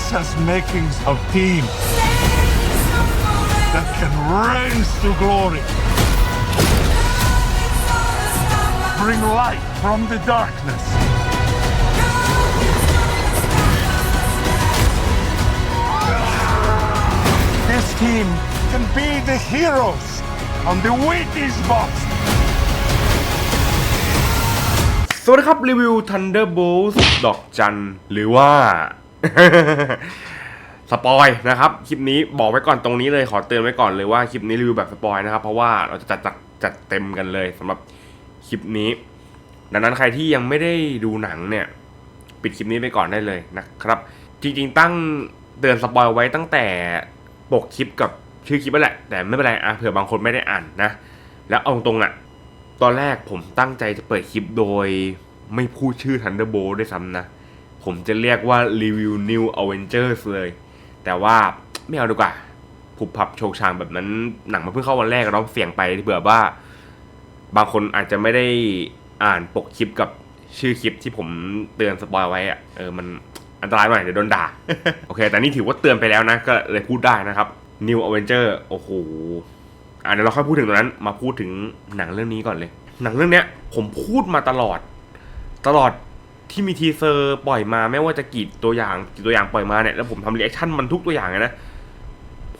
This has makings of team that can rise to glory. Bring light from the darkness. This team can be the heroes on the Wheaties box. สวัสดีครับ รีวิว Thunderbolts ดอกจัน หรือว่า สปอยนะครับ คลิปนี้บอกไว้ก่อนตรงนี้เลยขอเตือนไว้ก่อนเลยว่าคลิปนี้รีวิวแบบสปอยนะครับ เพราะว่าเราจะจัดจัดจัดเต็มกันเลยสำหรับคลิปนี้ ดังนั้นใครที่ยังไม่ได้ดูหนังเนี่ย ปิดคลิปนี้ไปก่อนได้เลยนะครับ จริงๆตั้งเตือนสปอยไว้ตั้งแต่ปกคลิปกับชื่อคลิปนั่นแหละ แต่ไม่เป็นไรอะเผื่อบางคนไม่ได้อ่านนะ แล้วเอาตรงอะ ตอนแรกผมตั้งใจจะเปิดคลิปโดยไม่พูดชื่อ Thunderbolt ด้วยซ้ำนะ ผมจะเรียกว่ารีวิว New Avengers เลย แต่ว่าไม่เอาดีกว่าผูบพับโชกชางแบบนั้นหนังมันเพิ่งเข้าวันแรกเราเสี่ยงไปเผื่อว่า บางคนอาจจะไม่ได้อ่านปกคลิปกับชื่อคลิปที่ผมเตือนสปอยไว้อะเออมันอันตรายหน่อยเดี๋ยวโดนด่า โอเค แต่นี่ถือว่าเตือนไปแล้วนะ ก็เลยพูดได้นะครับ New Avenger โอ้โหอะเดี๋ยวเราค่อยพูดถึงตรงนั้น มาพูดถึงหนังเรื่องนี้ก่อนเลย หนังเรื่องเนี้ยผมพูดมาตลอด ตลอด ที่มีทีเซอร์ปล่อยมาไม่ว่าจะกี่ตัวอย่างกี่ตัวอย่างปล่อยมาเนี่ยแล้วผมทำรีแอคชั่นมันทุกตัวอย่างเลยนะ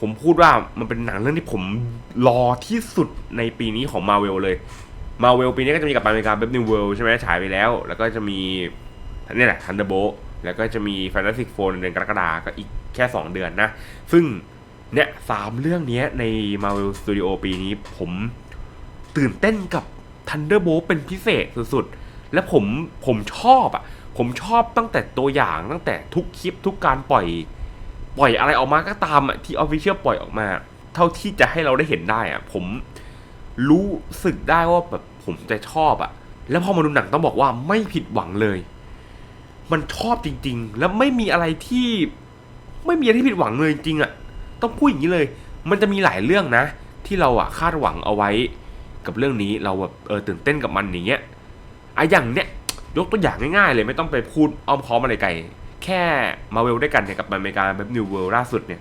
ผมพูดว่ามันเป็นหนังเรื่องที่ผมรอที่สุดในปีนี้ของมาเวลเลยมาเวลปีนี้ก็จะมีกับอเมริกาเบฟนิวเวิลด์ใช่ไหมฉายไปแล้ว แล้วก็จะมีนี่แหละทันเดอร์โบแล้วก็จะมีแฟนตาซีโฟนเดือนกรกฎาก็อีกแค่ 2 เดือนนะ ซึ่งเนี่ยสามเรื่องนี้ใน Marvel Studio ปีนี้ผมตื่นเต้นกับ Thunderbolt เป็นพิเศษสุดๆ และผมผมชอบอะ ผมชอบตั้งแต่ตัวอย่างตั้งแต่ทุกคลิปทุกการปล่อย ปล่อยอะไรออกมาก็ตามอะที่ Official ปล่อยออกมา เท่าที่จะให้เราได้เห็นได้อะ ผมรู้สึกได้ว่าแบบผมจะชอบอะ แล้วพอมาดูหนังต้องบอกว่าไม่ผิดหวังเลย มันชอบจริง ๆ แล้วไม่มีอะไรที่ไม่มีอะไรที่ผิดหวังเลยจริงๆอะ ต้องพูดอย่างนี้เลย มันจะมีหลายเรื่องนะ ที่เราอะคาดหวังเอาไว้ กับเรื่องนี้เราแบบเออตื่นเต้นกับมันอย่างเงี้ย อะอย่างเนี้ยยกตัวอย่างง่ายๆเลยไม่ต้องไปพูดอ้อมค้อมอะไรไกล แค่มาเวลด้วยกันเนี่ยกับอเมริกาแบบนิวเวลล่าสุดเนี่ย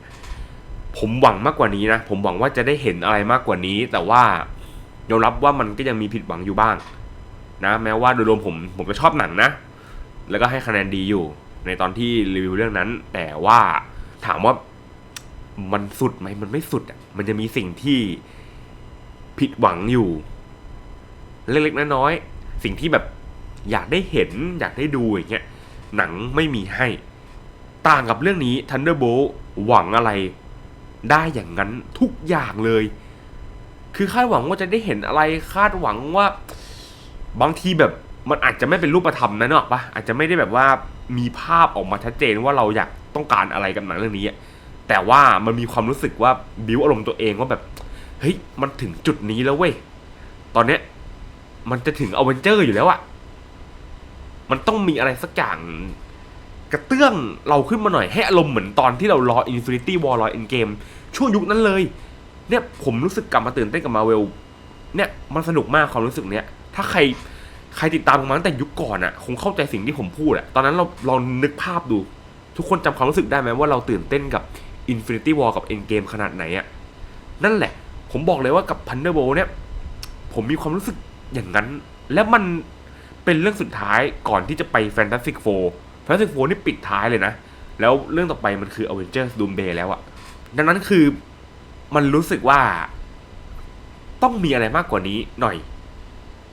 ผมหวังมากกว่านี้นะ ผมหวังว่าจะได้เห็นอะไรมากกว่านี้ แต่ว่ายอมรับว่ามันก็ยังมีผิดหวังอยู่บ้าง นะ แม้ว่าโดยรวมผมผมก็ชอบหนังนะ แล้วก็ให้คะแนนดีอยู่ ในตอนที่รีวิวเรื่องนั้น แต่ว่าถามว่ามันสุดไหมมันไม่สุดอะมันจะมีสิ่งที่ผิดหวังอยู่ เล็กๆน้อยๆ สิ่งที่แบบอยากได้เห็นอยากได้ดูอย่างเงี้ยหนังไม่มีให้ ต่างกับเรื่องนี้ Thunderbolt หวังอะไร ได้อย่างนั้นทุกอย่างเลย คือคาดหวังว่าจะได้เห็นอะไรคาดหวังว่า บางทีแบบมันอาจจะไม่เป็นรูปธรรมนะเนอะปะอาจจะไม่ได้แบบว่ามีภาพออกมาชัดเจนว่าเราอยากต้องการอะไรกับหนังเรื่องนี้แต่ว่ามันมีความรู้สึกว่าบิวอารมณ์ตัวเองว่าแบบเฮ้ยมันถึงจุดนี้แล้วเว้ยตอนเนี้ย มันจะถึงอเวนเจอร์อยู่แล้วอะมันต้องมีอะไรสักอย่างกระเตื้องเราขึ้นมาหน่อยให้อารมณ์เหมือนตอนที่เรารอ Infinity War รอ Endgame ช่วงยุคนั้นเลย เนี่ยผมรู้สึกกลับมาตื่นเต้นกับมาเวลเนี่ยมันสนุกมากความรู้สึกเนี้ย ถ้าใครใครติดตามผมมาตั้งแต่ยุคก่อนอะคงเข้าใจสิ่งที่ผมพูดอะตอนนั้นเราลองนึกภาพดู ทุกคนจำความรู้สึกได้ไหมว่าเราตื่นเต้นกับ Infinity War กับ Endgame ขนาดไหนอะนั่นแหละ ผมบอกเลยว่ากับ Thunderbolt เนี่ยผมมีความรู้สึก อย่างนั้น และมันเป็นเรื่องสุดท้ายก่อนที่จะไป Fantastic Four Fantastic Four นี่ปิดท้ายเลยนะ แล้วเรื่องต่อไปมันคือ Avengers Doomsday แล้วอะดังนั้นคือมันรู้สึกว่า ต้องมีอะไรมากกว่านี้หน่อย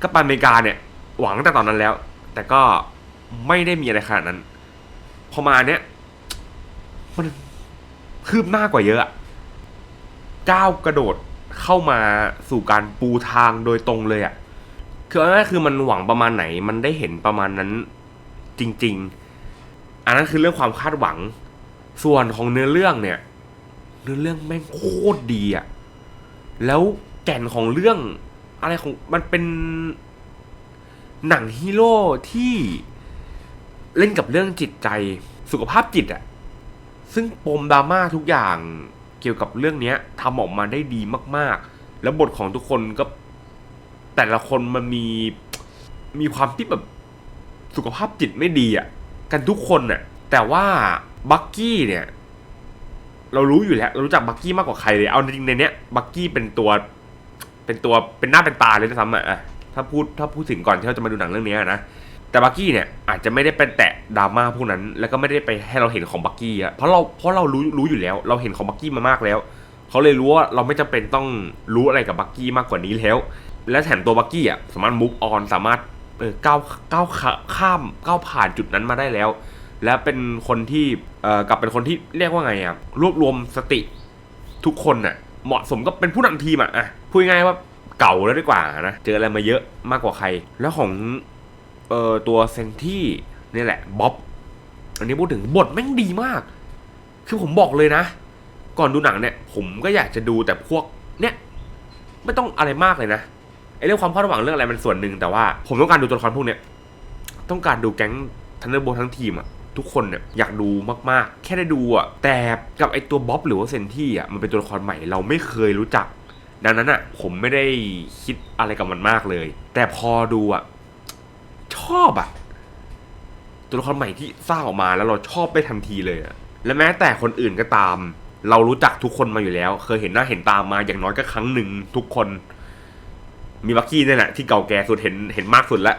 กัปตันอเมริกาเนี่ย หวังตั้งแต่ตอนนั้นแล้ว แต่ก็ไม่ได้มีอะไรขนาดนั้น พอมาเนี้ยมันคืบหน้ากว่าเยอะอะก้าวกระโดดเข้ามาสู่การปูทางโดยตรงเลยอะ คืออาง่ายๆคือมันหวังประมาณไหน มันได้เห็นประมาณนั้นจริง ๆ อันนั้นคือเรื่องความคาดหวัง ส่วนของเนื้อเรื่องเนี่ย เนื้อเรื่องแม่งโคตรดีอะแล้วแก่นของเรื่องอะไรของมันเป็นหนังฮีโร่ที่เล่นกับเรื่องจิตใจสุขภาพจิตอะซึ่งปมดราม่าทุกอย่างเกี่ยวกับเรื่องนี้ทำออกมาได้ดีมาก ๆ แล้วบทของทุกคนก็ แต่ละคนมันมีมีความที่แบบสุขภาพจิตไม่ดีอะกันทุกคนอะแต่ว่าบักกี้เนี่ย เรารู้อยู่แล้วเรารู้จักบักกี้มากกว่าใครเลยเอาจริงในเนี้ยบักกี้เป็นตัวเป็นตัวเป็นหน้าเป็นตาเลยนะซ้ำอะอะถ้าพูดถ้าพูดถึงก่อนที่เราจะมาดูหนังเรื่องนี้นะแต่บักกี้เนี่ยอาจจะไม่ได้เป็นแตะดราม่าพวกนั้น แล้วก็ไม่ได้ไปให้เราเห็นของบักกี้อะเพราะเราเพราะเรารู้รู้อยู่แล้ว เราเห็นของบักกี้มามากแล้ว เขาเลยรู้ว่าเราไม่จำเป็นต้องรู้อะไรกับบักกี้มากกว่านี้แล้ว และแถมตัวบักกี้อะสามารถ move on สามารถเออก้าวก้าวข้ามก้าวผ่านจุดนั้นมาได้แล้ว และเป็นคนที่เอ่อกลับเป็นคนที่เรียกว่าไงอะรวบรวมสติทุกคนน่ะเหมาะสมก็เป็นผู้นำทีมอะอะพูดง่ายว่าเก่าแล้วดีกว่านะเจออะไรมาเยอะมากกว่าใคร แล้วของเอ่อตัวเซนที่นี่แหละบ๊อบอันนี้พูดถึงบทแม่งดีมาก คือผมบอกเลยนะ ก่อนดูหนังเนี่ย ผมก็อยากจะดูแต่พวกเนี่ยไม่ต้องอะไรมากเลยนะ ไอเรื่องความคาดหวังเรื่องอะไรมันส่วนหนึ่งแต่ว่าผมต้องการดูตัวละครพวกเนี้ยต้องการดูแก๊งทันเดอร์โบทั้งทีมอะทุกคนเนี่ยอยากดูมากๆ แค่ได้ดูอะแต่กับไอตัวบ๊อบหรือว่าเซนที่อะมันเป็นตัวละครใหม่เราไม่เคยรู้จัก ดังนั้นอะผมไม่ได้คิดอะไรกับมันมากเลย แต่พอดูอะชอบอะตัวละครใหม่ที่สร้างออกมาแล้วเราชอบไปทันทีเลยอะและแม้แต่คนอื่นก็ตาม เรารู้จักทุกคนมาอยู่แล้ว เคยเห็นหน้าเห็นตามมาอย่างน้อยก็ครั้งหนึ่งทุกคน มีบักกี้นี่แหละที่เก่าแก่สุดเห็นเห็นมากสุดละ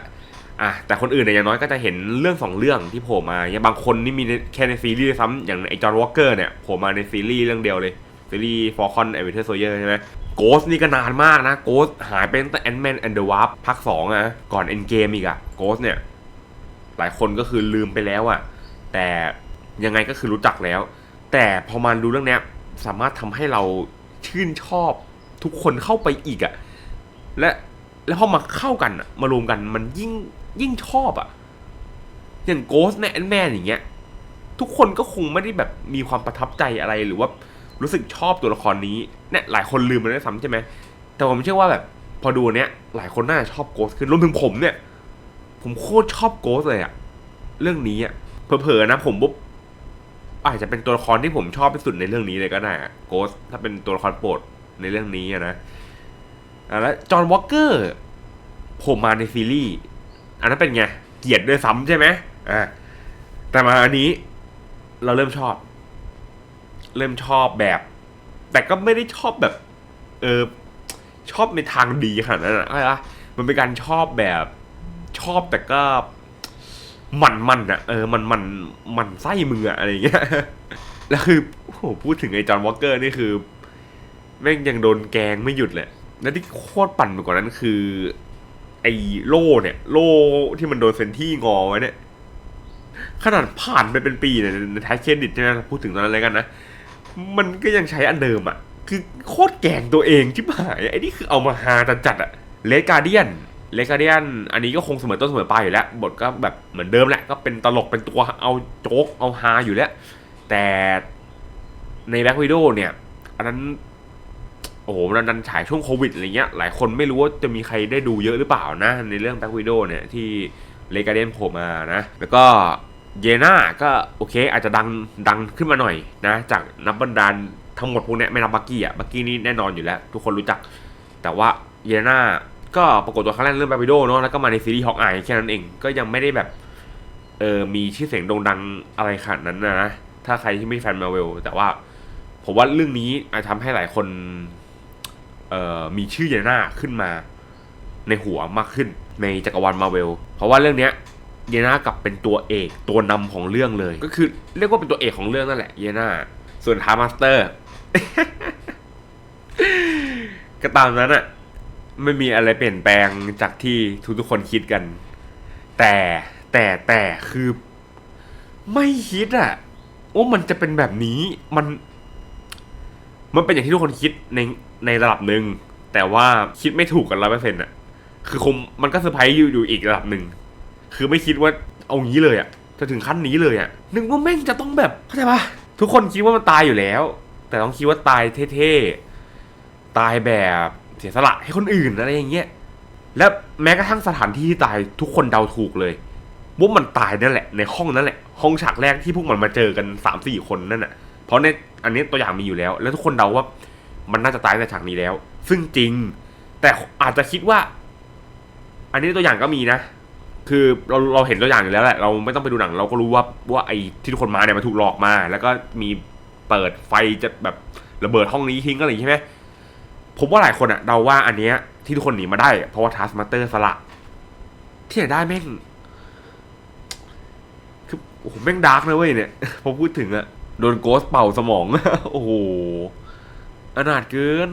อะแต่คนอื่นเนี่ยอย่างน้อยก็จะเห็นเรื่องสองเรื่องที่โผล่มาอย่างบางคนนี่มีแค่ในซีรีส์ซ้ำอย่างไอจอห์นวอลเกอร์เนี่ยโผล่มาในซีรีส์เรื่องเดียวเลยซีรีส์ฟอร์คอนไอวิเทอร์โซเยอร์ใช่ไหมโกสนี่ก็นานมากนะโกสหายไปตั้งแต่แอนด์แมนแอนด์เดอะวาร์ปภาคสองอะก่อนเอ็นเกมอีกอะโกสเนี่ย หลายคนก็คือลืมไปแล้วอะแต่ยังไงก็คือรู้จักแล้ว แต่พอมาดูเรื่องเนี้ยสามารถทำให้เราชื่นชอบทุกคนเข้าไปอีกอะ และแล้วพอมาเข้ากันอะมารวมกันมันยิ่งยิ่งชอบอะอย่างโกสในแอนแมนอย่างเงี้ย ทุกคนก็คงไม่ได้แบบมีความประทับใจอะไรหรือว่ารู้สึกชอบตัวละครนี้เนี่ยหลายคนลืมไปแล้ซ้ำใช่ไหมแต่ผมเชื่อว่าแบบพอดูเนี้ยหลายคนน่าจะชอบโกสขึ้นรวมถึงผมเนี่ย ผมโคตรชอบโกสเลยอะเรื่องนี้อะเผลอๆนะผมปุ๊บอาจจะเป็นตัวละครที่ผมชอบที่สุดในเรื่องนี้เลยก็ได้โกสถ้าเป็นตัวละครโปรดในเรื่องนี้อะนะ อะแล้วจอห์นวอลเกอร์ผมมาในซีรีส์อันนั้นเป็นไง เกลียดด้วยซ้ำใช่ไหมอ่าแต่มาอันนี้เราเริ่มชอบ เริ่มชอบแบบ แต่ก็ไม่ได้ชอบแบบ เออชอบในทางดีขนาดนั้นอะอะไรอะมันเป็นการชอบแบบชอบแต่ก็มันมันอะเออมันมันมันไส้มืออะอะไรอย่างเงี้ยแล้วคือโอ้โหพูดถึงไอ้จอห์นวอลเกอร์นี่คือ แม่งยังโดนแกงไม่หยุดเลย แล้วที่โคตรปั่นไปกว่านั้นคือ ไอ้โล่เนี่ย โล่ที่มันโดนเซนที่งอไว้เนี่ย ขนาดผ่านไปเป็นปีเนี่ยในท้ายเครดิตใช่ไหมพูดถึงตอนนั้นเลยกันนะ มันก็ยังใช้อันเดิมอะ คือโคตรแกงตัวเองชิบหายไอ้นี่คือเอามาฮาจัดอะเลกาเดียนเลกาเดียนอันนี้ก็คงเสมอต้นเสมอปลายอยู่แล้ว บทก็แบบเหมือนเดิมแหละ ก็เป็นตลกเป็นตัวเอาโจ๊กเอาฮาอยู่แล้ว แต่ในแบ็กวิดโอเนี่ย อันนั้น อ้โหมันดันฉายช่วงโควิดอะไรเงี้ยหลายคนไม่รู้ว่าจะมีใครได้ดูเยอะหรือเปล่านะ ในเรื่องแบ็กวิดโอเนี่ยที่เลกาเดนโผล่มานะ แล้วก็เยน่าก็โอเคอาจจะดังดังขึ้นมาหน่อยนะจากนับบรรดาทั้งหมดพวกนี้ไม่นับบักกี้อะบักกี้นี่แน่นอนอยู่แล้ว ทุกคนรู้จัก แต่ว่าเยน่าก็ปรากฏตัวครั้งแรกเรื่องแบ็กวิดโอเนาะแล้วก็มาในซีรีส์ฮอกอายแค่นั้นเองก็ยังไม่ได้แบบเออมีชื่อเสียงโด่งดังอะไรขนาดนั้นนะ ถ้าใครที่ไม่แฟนมาเวลแต่ว่า ผมว่าเรื่องนี้อาจทำให้หลายคน มีชื่อเยน่าขึ้นมาในหัวมากขึ้นในจักรวาลมาเวล เพราะว่าเรื่องเนี้ยเยน่ากลับเป็นตัวเอกตัวนำของเรื่องเลย ก็คือเรียกว่าเป็นตัวเอกของเรื่องนั่นแหละเยน่าส่วนทามาสเตอร์ก็ตามนั้นอะไม่มีอะไรเปลี่ยนแปลงจากที่ทุกๆคนคิดกัน แต่แต่แต่คือ ไม่คิดอะว่ามันจะเป็นแบบนี้มัน มันเป็นอย่างที่ทุกคนคิดใน ในระดับหนึ่งแต่ว่าคิดไม่ถูกกันร้อยเปอร์เซ็นต์อะคือคงมันก็เซอร์ไพรส์อยู่อยู่อีกระดับหนึ่งคือไม่คิดว่าเอางี้เลยอะจะถึงขั้นนี้เลยอะนึกว่าแม่งจะต้องแบบเข้าใจปะทุกคนคิดว่ามันตายอยู่แล้ว แต่ต้องคิดว่าตายเท่ๆตายแบบเสียสละให้คนอื่นอะไรอย่างเงี้ยและแม้กระทั่งสถานที่ที่ตายทุกคนเดาถูกเลยว่ามันตายนั่นแหละ ในห้องนั่นแหละ ห้องฉากแรกที่พวกมันมาเจอกันสามสี่คนนั่นน่ะเพราะในอันนี้ตัวอย่างมีอยู่แล้ว แล้วทุกคนเดาว่า มันน่าจะตายในฉากนี้แล้ว ซึ่งจริง แต่อาจจะคิดว่า อันนี้ตัวอย่างก็มีนะ คือเราเราเห็นตัวอย่างอยู่แล้วแหละ เราไม่ต้องไปดูหนัง เราก็รู้ว่าว่าไอ้ที่ทุกคนมาเนี่ยมันถูกหลอกมา แล้วก็มีเปิดไฟจะแบบระเบิดห้องนี้ทิ้งอะไรอย่างงี้ใช่ไหมผมว่าหลายคนอะเดาว่าอันเนี้ยที่ทุกคนหนีมาได้ เพราะว่าทัสมาเตอร์สละ ที่ไหนได้แม่งคือโอ้โหแม่งดาร์กนะเว้ยเนี่ยพอพูดถึงอะโดนโกสเป่าสมอง โอ้โห อนาถเกิน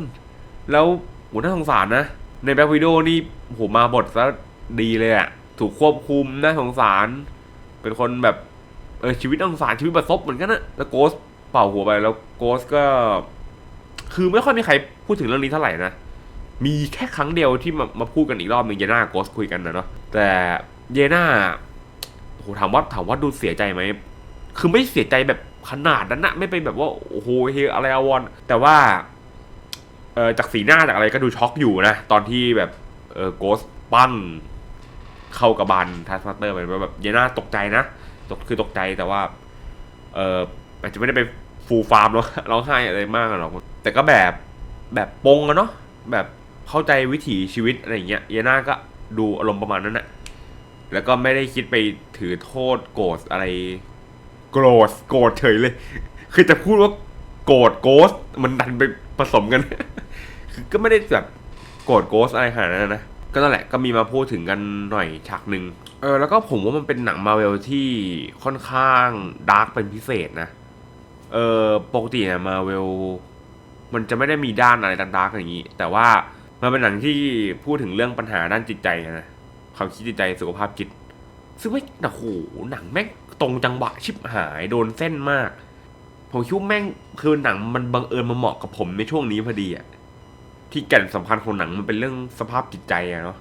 แล้วโหน่าสงสารนะ ในแบ็ควิดโอนี่โหมาบทซะดีเลยอะถูกควบคุมน่าสงสาร เป็นคนแบบเออชีวิตน่าสงสารชีวิตประสบเหมือนกันนะแล้วโกสเป่าหัวไปแล้วโกสก็ คือไม่ค่อยมีใครพูดถึงเรื่องนี้เท่าไหร่นะมีแค่ครั้งเดียวที่มามาพูดกันอีกรอบหนึ่งเยน่าโกสคุยกันนะเนาะแต่เยน่าโอ้โหถามว่าถามว่าดูเสียใจไหมคือไม่เสียใจแบบ ขนาดนั้นนะไม่ไปแบบว่าโอ้โหเฮอะไรอวอนแต่ว่าเออจากสีหน้าจากอะไรก็ดูช็อกอยู่นะ ตอนที่แบบเออโกสปั้งเข้ากับบานทัสมาสเตอร์ไปแบบเยน่าตกใจนะตกคือตกใจแต่ว่าเอออาจจะไม่ได้ไปฟูลฟาร์มร้องร้องไห้อะไรมากหรอกแต่ก็แบบแบบปงอะเนาะแบบเข้าใจวิถีชีวิตอะไรอย่างเงี้ยเยน่าก็ดูอารมณ์ประมาณนั้นนะแล้วก็ไม่ได้คิดไปถือโทษโกรธอะไร โกรธโกรธเฉยเลย คือจะพูดว่าโกรธโกสมันดันไปผสมกัน คือก็ไม่ได้แบบโกรธโกสอะไรขนาดนั้นนะ ก็นั่นแหละก็มีมาพูดถึงกันหน่อยฉากหนึ่งเออแล้วก็ผมว่ามันเป็นหนังมาเวลที่ค่อนข้างดาร์กเป็นพิเศษนะ เออปกติเนี่ยมาเวลมันจะไม่ได้มีด้านอะไรดาร์กอย่างนี้ แต่ว่ามันเป็นหนังที่พูดถึงเรื่องปัญหาด้านจิตใจนะความคิดจิตใจสุขภาพจิต ซึ่งไม่โอ้โหหนังแม่งตรงจังหวะชิบหายโดนเส้นมาก ผมคิดว่าแม่งคือหนังมันบังเอิญมาเหมาะกับผมในช่วงนี้พอดีอะที่แก่นสำคัญของหนังมันเป็นเรื่องสภาพจิตใจอะเนาะ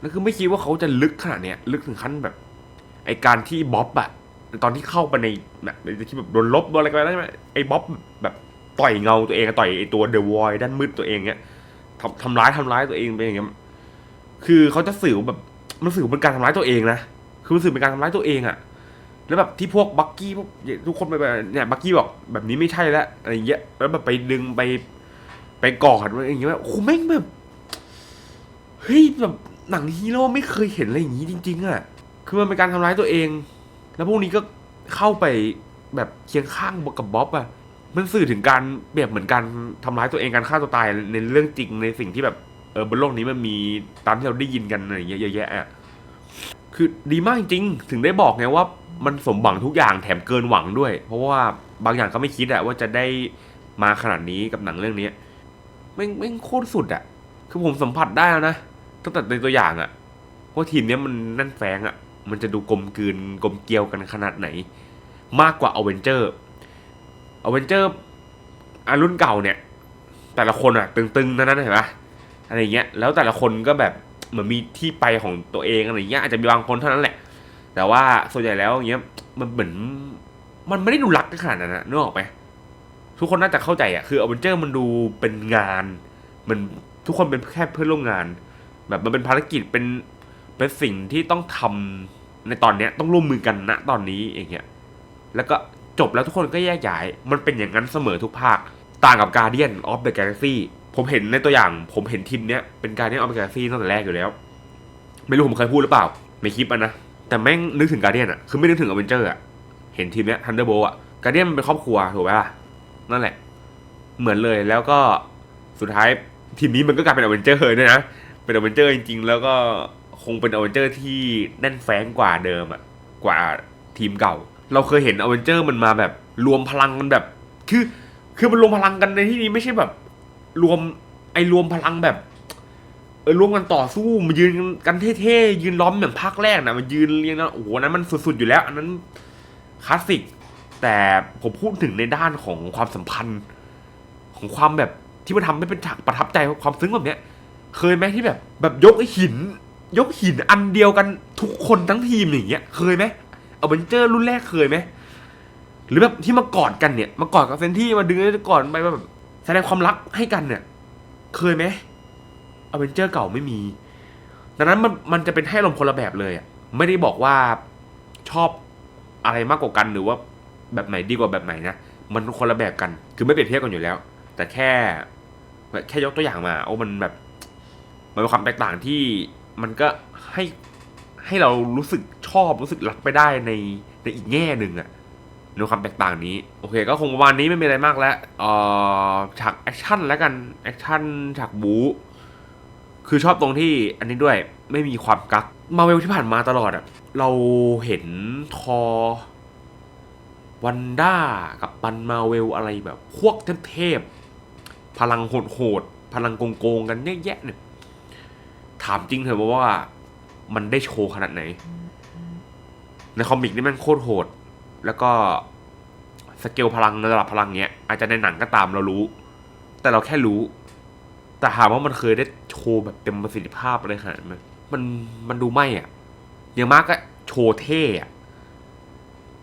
แล้วคือไม่คิดว่าเขาจะลึกขนาดเนี้ยลึกถึงขั้นแบบ ไอการที่บ๊อบอะตอนที่เข้าไปในแบบที่แบบโดนลบโดนอะไรกันใช่ไหมไอบ๊อบแบบต่อยเงาตัวเองต่อยไอตัวเดอะวอยด้านมืดตัวเองเนี้ยทำทำร้ายทำร้ายตัวเองไปอย่างเงี้ยคือเขาจะสื่อแบบมันสื่อเป็นการทำร้ายตัวเองนะ คือมันสื่อเป็นการทำร้ายตัวเองอะแล้วแบบที่พวกบักกี้พวกทุกคนไปแบบเนี่ยบักกี้บอกแบบนี้ไม่ใช่แล้วอะไรอย่างเงี้ยแล้วแบบไปดึงไป ไปกอดอะไรอย่างเงี้ยโอ้โหแม่งแบบเฮ้ยแบบหนังฮีโร่ไม่เคยเห็นอะไรอย่างงี้จริง ๆอะคือมันเป็นการทำร้ายตัวเอง แล้วพวกนี้ก็เข้าไปแบบเคียงข้างกับบ๊อบอะมันสื่อถึงการแบบเหมือนการทำร้ายตัวเองการฆ่าตัวตายในเรื่องจริงในสิ่งที่แบบเออบนโลกนี้มันมีตามที่เราได้ยินกันอะไรเงี้ยเยอะแยะอะ คือดีมากจริงถึงได้บอกไงว่ามันสมหวังทุกอย่างแถมเกินหวังด้วย เพราะว่าบางอย่างก็ไม่คิดอะว่าจะได้มาขนาดนี้กับหนังเรื่องนี้แม่งแม่โคตรสุดอะคือผมสัมผัสได้แล้วนะตั้งแต่ในตัวอย่างอะว่าทีมเนี้ยมันนั่นแฝงอะมันจะดูกลมกลืนกลมเกลียวกันขนาดไหน มากกว่าอเวนเจอร์อเวนเจอร์อันรุ่นเก่าเนี่ย แต่ละคนอะตึงๆนั้นนะเห็นปะอะไรเงี้ยแล้วแต่ละคนก็แบบ เหมือนมีที่ไปของตัวเองอะไรเงี้ยอาจจะมีบางคนเท่านั้นแหละ แต่ว่าส่วนใหญ่แล้วอย่างเงี้ยมันเหมือนมันไม่ได้ดูรักกันขนาดนั้นนะนึกออกไหมทุกคนน่าจะเข้าใจอะคืออเวนเจอร์มันดูเป็นงาน มันทุกคนเป็นแค่เพื่อนร่วมงาน แบบมันเป็นภารกิจเป็นเป็นสิ่งที่ต้องทำในตอนเนี้ยต้องร่วมมือกันณตอนนี้อย่างเงี้ยแล้วก็จบแล้วทุกคนก็แยกย้าย มันเป็นอย่างนั้นเสมอทุกภาค ต่างกับ Guardian of the Galaxy ผมเห็นในตัวอย่างผมเห็นทีมเนี้ยเป็น Guardian of the Galaxy ตั้งแต่แรกอยู่แล้ว ไม่รู้ผมเคยพูดหรือเปล่า ในคลิปอะนะแต่แม่งนึกถึง Guardian อะคือไม่นึกถึง Avenger อะเห็นทีมเนี้ย Thunderbolt อะ Guardian มันเป็นครอบครัวถูกไหมล่ะนั่นแหละ เหมือนเลยแล้วก็สุดท้ายทีมนี้มันก็กลายเป็น Avenger เลยด้วยนะเป็น Avenger จริง ๆ แล้วก็คงเป็น Avenger ที่แน่นแฟ้งกว่าเดิมอะกว่าทีมเก่า เราเคยเห็น Avenger มันมาแบบรวมพลังกันแบบ คือคือมันรวมพลังกันในที่นี้ไม่ใช่แบบ รวมไอรวมพลังแบบ เออรวมกันต่อสู้มายืนกันเท่ๆยืนล้อมอย่างภาคแรกนะมันยืนเรียงนะโอ้โหนั้นมันสุดๆอยู่แล้ว อันนั้นคลาสสิกแต่ผมพูดถึงในด้านของความสัมพันธ์ ของความแบบที่มันทำให้เป็นฉากประทับใจความซึ้งแบบเนี้ย เคยไหมที่แบบ แบบยกหิน ยกหินอันเดียวกันทุกคนทั้งทีมอย่างเงี้ย เคยไหมเอาเบนเจอร์รุ่นแรกเคยไหมหรือแบบที่มากอดกันเนี่ย มากอดกับเซนที่มาดึงก่อนไปแบบ แสดงความรักให้กันเนี่ย เคยไหมอเวนเจอร์เก่าไม่มี ดังนั้นมันมันจะเป็นให้ลมคนละแบบเลยอะ ไม่ได้บอกว่าชอบอะไรมากกว่ากันหรือว่าแบบไหนดีกว่าแบบไหนนะ มันคนละแบบกัน คือไม่เปรียบเทียบกันอยู่แล้ว แต่แค่แค่ยกตัวอย่างมา โอ้มันแบบ มันเป็นความแตกต่างที่มันก็ให้ใให้เรารู้สึกชอบรู้สึกรักไปได้ในในอีกแง่หนึ่งอะ ในความแตกต่างนี้ โอเค ก็คงประมาณนี้ไม่มีอะไรมากแล้วเอ่อฉากแอคชั่นแล้วกันแอคชั่นฉากบู๊คือชอบตรงที่อันนี้ด้วยไม่มีความกักมาเวลที่ผ่านมาตลอดอะเราเห็นทอวันด้ากับปันมาเวลอะไรแบบพวกเทพๆพลังโหดๆพลังโกงๆกันเยอะแยะเนี่ยถามจริงเถอะว่ามันได้โชว์ขนาดไหน ในคอมิกนี่มันโคตรโหด แล้วก็สเกลพลังระดับพลังเนี้ย อาจจะในหนังก็ตามเรารู้ แต่เราแค่รู้ แต่ถามว่ามันเคยได้โชว์แบบเต็มประสิทธิภาพอะไรขนาดนั้นมันมันดูไม่อะอย่างมากก็โชว์เท่อะ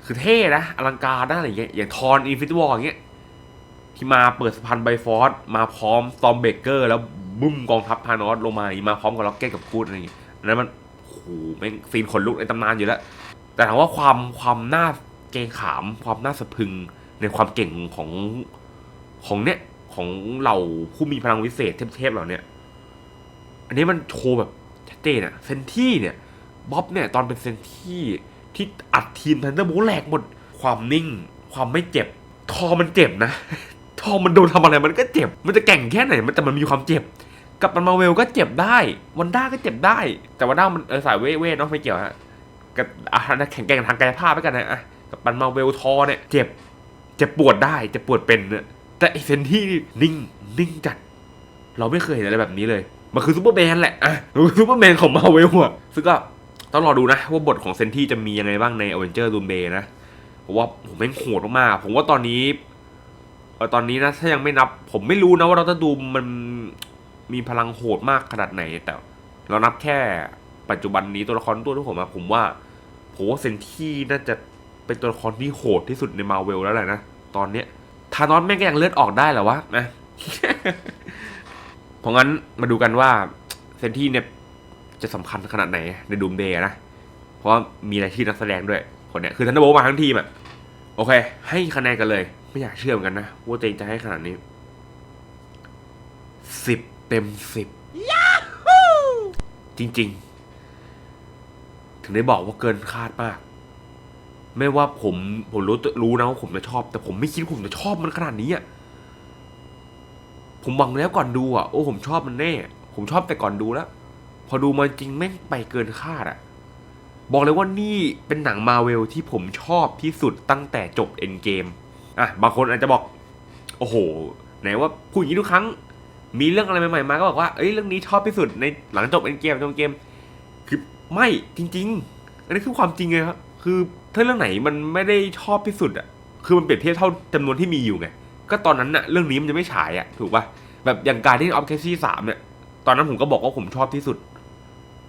คือเท่นะอลังการนะอะไรเงี้ยอย่างทอนอินฟิตวอลอย่างเงี้ยที่มาเปิดสะพานไบฟอร์สมาพร้อมซอมเบเกอร์ แล้วบึ้มกองทัพพานอสลงมามาพร้อมกับล็อกเก็ตกับกูดอะไรอย่างเงี้ยนั้นมันโอ้โหแม่งซีนขนลุกในตำนานอยู่แล้ว แต่ถามว่าความความน่า เกงขามความน่าสะพึงในความเก่งของของเนี้ยของเหล่าผู้มีพลังวิเศษเทพๆเหล่าเนี้ยอันนี้มันโชว์แบบชัดเจนอะเซนที่เนี่ยบ๊อบเนี่ยตอนเป็นเซนที่ที่อัดทีมทันเดอร์โบแหลกหมดความนิ่ง ความไม่เจ็บ ทอมันเจ็บนะ ทอมันโดนทำอะไรมันก็เจ็บ มันจะแก่งแค่ไหนมันแต่มันมีความเจ็บ กับมันมาเวลก็เจ็บได้วันด้าก็เจ็บได้ แต่วันด้ามันเออสายเว่เว่เนาะไม่เกี่ยวฮะกับอะแข่งแกร่งทางกายภาพไปกันนะอะ กับมันมาเวลทอเนี่ยเจ็บเจ็บปวดได้เจ็บปวดเป็นเนี่ยแต่ไอเซนที่นิ่งนิ่งจัด เราไม่เคยเห็นอะไรแบบนี้เลย มันคือซูเปอร์แมนแหละอะมันคือซูเปอร์แมนของมาเวลอะซึ่งก็ต้องรอดูนะ ว่าบทของเซนที่จะมียังไงบ้างใน a v e n g e r Doom Day นะผมว่าผมแม่งโหดมากๆผมว่าตอนนี้เออตอนนี้นะถ้ายังไม่นับ ผมไม่รู้นะว่าเราจะดูมันมีพลังโหดมากขนาดไหน แต่ เรานับแค่ปัจจุบันนี้ตัวละครตัวที่ผมมาผมว่าผมว่าเซนที่น่าจะ เป็นตัวละครที่โหดที่สุดในมาเวลแล้วแหละนะ ตอนเนี้ยทานอสแม่งก็ยังเลือดออกได้เหรอวะนะเพราะงั้นมาดูกันว่าเซนที่เนี่ยจะสำคัญขนาดไหนในดูมเดย์นะ เพราะว่ามีรายชื่อนักแสดงด้วยคนเนี้ยคือทันเดอร์โบมาทั้งทีมอะโอเค ให้คะแนนกันเลย ไม่อยากเชื่อเหมือนกันนะว่าตัวเองจะให้ขนาดนี้สิบเต็มสิบจริง ๆ ถึงได้บอกว่าเกินคาดมาก ไม่ว่าผมผมรู้รู้นะว่าผมจะชอบ แต่ผมไม่คิดว่าผมจะชอบมันขนาดนี้อะผมหวังแล้วก่อนดูอะโอ้ผมชอบมันแน่ ผมชอบแต่ก่อนดูแล้วพอดูมาจริงแม่งไปเกินคาดอะบอกเลยว่านี่เป็นหนังมาเวลที่ผมชอบที่สุดตั้งแต่จบเอ็นเกมอะบางคนอาจจะบอก โอ้โห ไหนว่าพูดอย่างนี้ทุกครั้ง มีเรื่องอะไรใหม่ๆมาก็บอกว่าเอ้ยเรื่องนี้ชอบที่สุดในหลังจบเอ็นเกมจบเกม คือไม่จริง ๆ อันนี้คือความจริงเลยครับ คือถ้าเรื่องไหนมันไม่ได้ชอบที่สุดอะคือมันเปรียบเทียบเท่าจำนวนที่มีอยู่ไงก็ตอนนั้นน่ะเรื่องนี้มันจะไม่ฉายอะถูกป่ะแบบอย่างการที่ออฟแคซี่สามเนี่ยตอนนั้นผมก็บอกว่าผมชอบที่สุด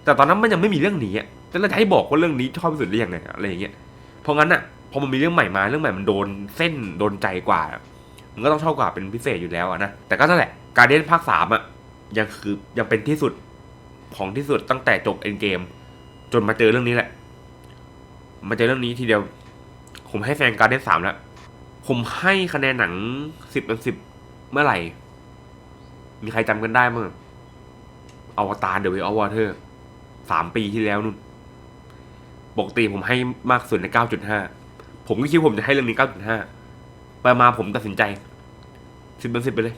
แต่ตอนนั้นมันยังไม่มีเรื่องนี้อะจะแล้วจะให้บอกว่าเรื่องนี้ชอบที่สุดได้ยังไงอะไรอย่างเงี้ยเพราะงั้นอะพอมันมีเรื่องใหม่มาเรื่องใหม่มันโดนเส้นโดนใจกว่า มันก็ต้องชอบกว่าเป็นพิเศษอยู่แล้วนะแต่ก็นั่นแหละการเด่นภาคสามอะยังคือยังเป็นที่สุดของที่สุดตั้งแต่จบเอ็นเกม จนมาเจอเรื่องนี้แหละ มาเจอเรื่องนี้ทีเดียว ผมให้แฟนการเด่นสามแล้ว ผมให้คะแนนหนังสิบเต็มสิบเมื่อไหร่ มีใครจำกันได้มั้งอวตารเดอะเวออวอเทอร์สามปีที่แล้วนู่นปกติผมให้มากสุดในเก้าจุดห้าผมก็คิดว่าผมจะให้เรื่องนี้เก้าจุดห้าไปมาผมตัดสินใจสิบเป็นสิบไปเลย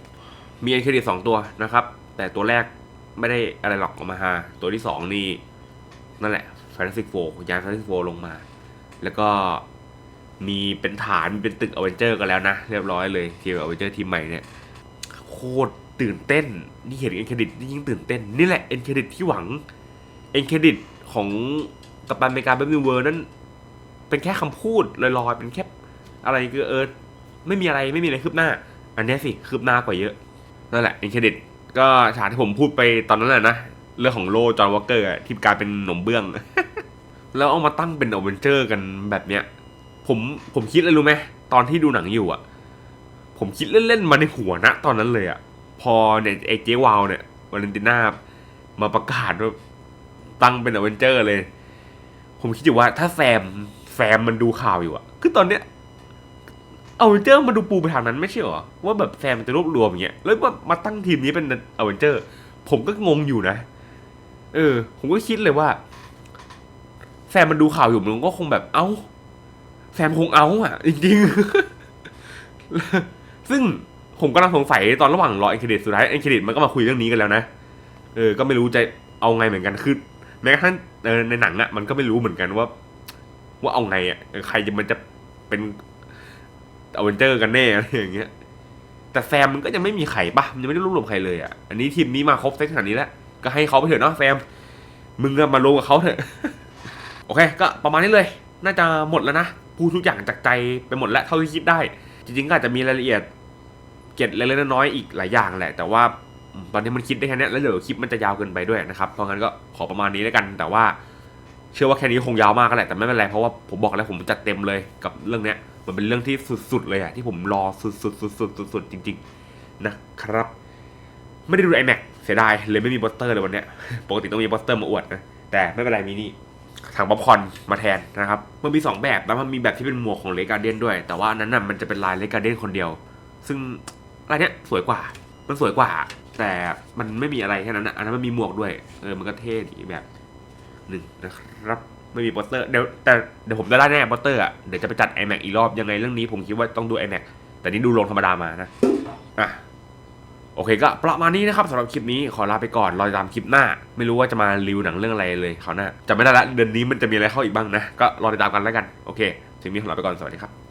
มีเอ็นเครดิตสองตัวนะครับ แต่ตัวแรกไม่ได้อะไรหรอกออกมาฮาตัวที่สองนี่ นั่นแหละแฟนตาซีโฟยานแฟนตาซีโฟลงมา แล้วก็มีเป็นฐานมีเป็นตึกอเวนเจอร์กันแล้วนะ เรียบร้อยเลยทีมอเวนเจอร์ทีมใหม่เนี่ย โคตรตื่นเต้น นี่เห็นเอ็นเครดิตนี่ยิ่งตื่นเต้น นี่แหละเอ็นเครดิตที่หวังเอ็นเครดิตของกัปตันอเมริกาเบมนิวเวอร์นั่นเป็นแค่คำพูดลอยๆเป็นแค่อะไรคือเออไม่มีอะไรไม่มีอะไรคืบหน้า อันนี้สิคืบหน้ากว่าเยอะนั่นแหละเอ็นเครดิตก็ฉากที่ผมพูดไปตอนนั้นแหละนะเรื่องของโลจอห์นวอลเกอร์ที่กลายเป็นหนมเบื้อง แล้วเอามาตั้งเป็นอเวนเจอร์กันแบบเนี้ย ผมผมคิดเลยรู้ไหมตอนที่ดูหนังอยู่อะผมคิดเล่นๆมาในหัวนะตอนนั้นเลยอะพอเนี่ยไอ้เจ๊วาวเนี่ยวาเลนติน่ามาประกาศว่าตั้งเป็นอเวนเจอร์เลย ผมคิดอยู่ว่าถ้าแซมแซมมันดูข่าวอยู่อะคือตอนเนี้ยอเวนเจอร์มันดูปูไปทางนั้นไม่ใช่เหรอ ว่าแบบแซมมันจะรวบรวมอย่างเงี้ยแล้วมามาตั้งทีมนี้เป็นอเวนเจอร์ ผมก็งงอยู่นะ เออ ผมก็คิดเลยว่า แฟนมันดูข่าวอยู่มันก็คงแบบเอ้าแฟนคงเอาอะ จริงๆ ซึ่งผมกำลังสงสัยตอนระหว่างรอเอ็นเครดิตสุดท้ายเอ็นเครดิตมันก็มาคุยเรื่องนี้กันแล้วนะเออ ก็ไม่รู้จะเอาไงเหมือนกันคือแม้กระทั่งในหนังอะมันก็ไม่รู้เหมือนกันว่า ว่าเอาไงอะใครจะมันจะเป็นอเวนเจอร์กันแน่อะไรอย่างเงี้ย แต่แซมมันก็ยังไม่มีใครปะมันยังไม่ได้รวบรวมใครเลยอะอันนี้ทีมนี้มาครบเซตขนาดนี้แล้วก็ให้เขาไปเถอะเนาะแซม มึงก็มาลงกับเขาเถอะ โอเค ก็ประมาณนี้เลย น่าจะหมดแล้วนะพูดทุกอย่างจากใจไปหมดแล้วเท่าที่คิดได้ จริงๆก็อาจจะมีรายละเอียดเกร็ดเล็กๆน้อยๆอีกหลายอย่างแหละ แต่ว่าตอนนี้มันคิดได้แค่นี้แล้วเดี๋ยวคลิปมันจะยาวเกินไปด้วยนะครับ เพราะงั้นก็ขอประมาณนี้แล้วกัน แต่ว่าเชื่อว่าแค่นี้คงยาวมากแหละแต่ไม่เป็นไรเพราะว่าผมบอกแล้วผมจัดเต็มเลยกับเรื่องเนี้ยมันเป็นเรื่องที่สุดๆเลยอะที่ผมรอสุดๆๆๆๆจริง ๆนะครับ ไม่ได้ดู iMac เสียดายเลยไม่มีโปสเตอร์เลยวันเนี้ยปกติต้องมีโปสเตอร์มาอวดนะแต่ไม่เป็นไรมีนี่ ถังป๊อปคอนมาแทนนะครับมันมี2แบบแล้วมันมีแบบที่เป็นหมวกของเลกาเดนด้วย แต่ว่าอันนั้นน่ะมันจะเป็นลายเลกาเดนคนเดียว ซึ่งลายเนี้ยสวยกว่า มันสวยกว่า แต่มันไม่มีอะไรแค่นั้นนะอันนั้นมันมีหมวกด้วย เออมันก็เท่อีกแบบหนึ่งนะครับไม่มีโปสเตอร์เดี๋ยวแต่เดี๋ยวผมจะได้แน่โปสเตอร์อะเดี๋ยวจะไปจัด iMac อีกรอบยังไงเรื่องนี้ผมคิดว่าต้องดู iMac แต่นี่ดูลงธรรมดามานะอะ โอเคก็ประมาณนี้นะครับสำหรับคลิปนี้ขอลาไปก่อนรอตามคลิปหน้า ไม่รู้ว่าจะมารีวิวหนังเรื่องอะไรเลยเขาวหน้าจะไม่ได้ละเดือนนี้มันจะมีอะไรเข้าอีกบ้างนะ ก็รอติดตามกันแล้วกัน โอเคถึงนี้ขอลาไปก่อนสวัสดีครับ